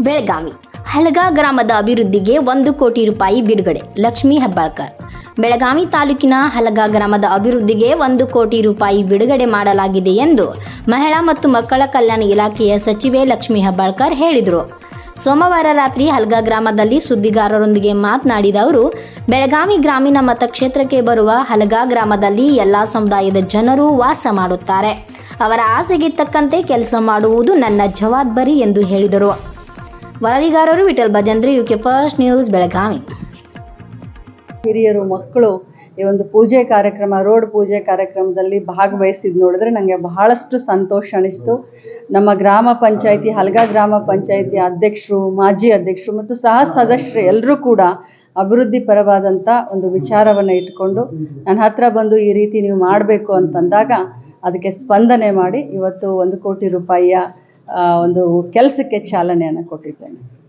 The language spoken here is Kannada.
ಬೆಳಗಾವಿ. ಹಲಗಾ ಗ್ರಾಮದ ಅಭಿವೃದ್ಧಿಗೆ ಒಂದು ಕೋಟಿ ರೂಪಾಯಿ ಬಿಡುಗಡೆ, ಲಕ್ಷ್ಮೀ ಹೆಬ್ಬಾಳ್ಕರ್. ಬೆಳಗಾವಿ ತಾಲೂಕಿನ ಹಲಗಾ ಗ್ರಾಮದ ಅಭಿವೃದ್ಧಿಗೆ ಒಂದು ಕೋಟಿ ರೂಪಾಯಿ ಬಿಡುಗಡೆ ಮಾಡಲಾಗಿದೆ ಎಂದು ಮಹಿಳಾ ಮತ್ತು ಮಕ್ಕಳ ಕಲ್ಯಾಣ ಇಲಾಖೆಯ ಸಚಿವೆ ಲಕ್ಷ್ಮೀ ಹೆಬ್ಬಾಳ್ಕರ್ ಹೇಳಿದರು. ಸೋಮವಾರ ರಾತ್ರಿ ಹಲ್ಗಾ ಗ್ರಾಮದಲ್ಲಿ ಸುದ್ದಿಗಾರರೊಂದಿಗೆ ಮಾತನಾಡಿದ ಅವರು, ಬೆಳಗಾವಿ ಗ್ರಾಮೀಣ ಮತಕ್ಷೇತ್ರಕ್ಕೆ ಬರುವ ಹಲಗಾ ಗ್ರಾಮದಲ್ಲಿ ಎಲ್ಲಾ ಸಮುದಾಯದ ಜನರು ವಾಸ ಮಾಡುತ್ತಾರೆ. ಅವರ ಆಸೆಗೆ ತಕ್ಕಂತೆ ಕೆಲಸ ಮಾಡುವುದು ನನ್ನ ಜವಾಬ್ದಾರಿ ಎಂದು ಹೇಳಿದರು. ವರದಿಗಾರರು Vithal Bhajantri UK first news, Belagavi. ಹಿರಿಯರು, ಮಕ್ಕಳು, ಈ ಒಂದು ಪೂಜೆ ಕಾರ್ಯಕ್ರಮ, ರೋಡ್ ಪೂಜೆ ಕಾರ್ಯಕ್ರಮದಲ್ಲಿ ಭಾಗವಹಿಸಿದ್ ನೋಡಿದ್ರೆ ನನಗೆ ಬಹಳಷ್ಟು ಸಂತೋಷ ಅನಿಸ್ತು. ನಮ್ಮ ಗ್ರಾಮ ಪಂಚಾಯಿತಿ, ಹಲಗಾ ಗ್ರಾಮ ಪಂಚಾಯಿತಿ ಅಧ್ಯಕ್ಷರು, ಮಾಜಿ ಅಧ್ಯಕ್ಷರು ಮತ್ತು ಸಹ ಸದಸ್ಯರು ಎಲ್ಲರೂ ಕೂಡ ಅಭಿವೃದ್ಧಿ ಪರವಾದಂಥ ಒಂದು ವಿಚಾರವನ್ನು ಇಟ್ಕೊಂಡು ನನ್ನ ಹತ್ರ ಬಂದು ಈ ರೀತಿ ನೀವು ಮಾಡಬೇಕು ಅಂತಂದಾಗ ಅದಕ್ಕೆ ಸ್ಪಂದನೆ ಮಾಡಿ ಇವತ್ತು ಒಂದು ಕೋಟಿ ರೂಪಾಯಿಯ ಒಂದು ಕೆಲಸಕ್ಕೆ ಚಾಲನೆಯನ್ನು ಕೊಟ್ಟಿದ್ದೇನೆ.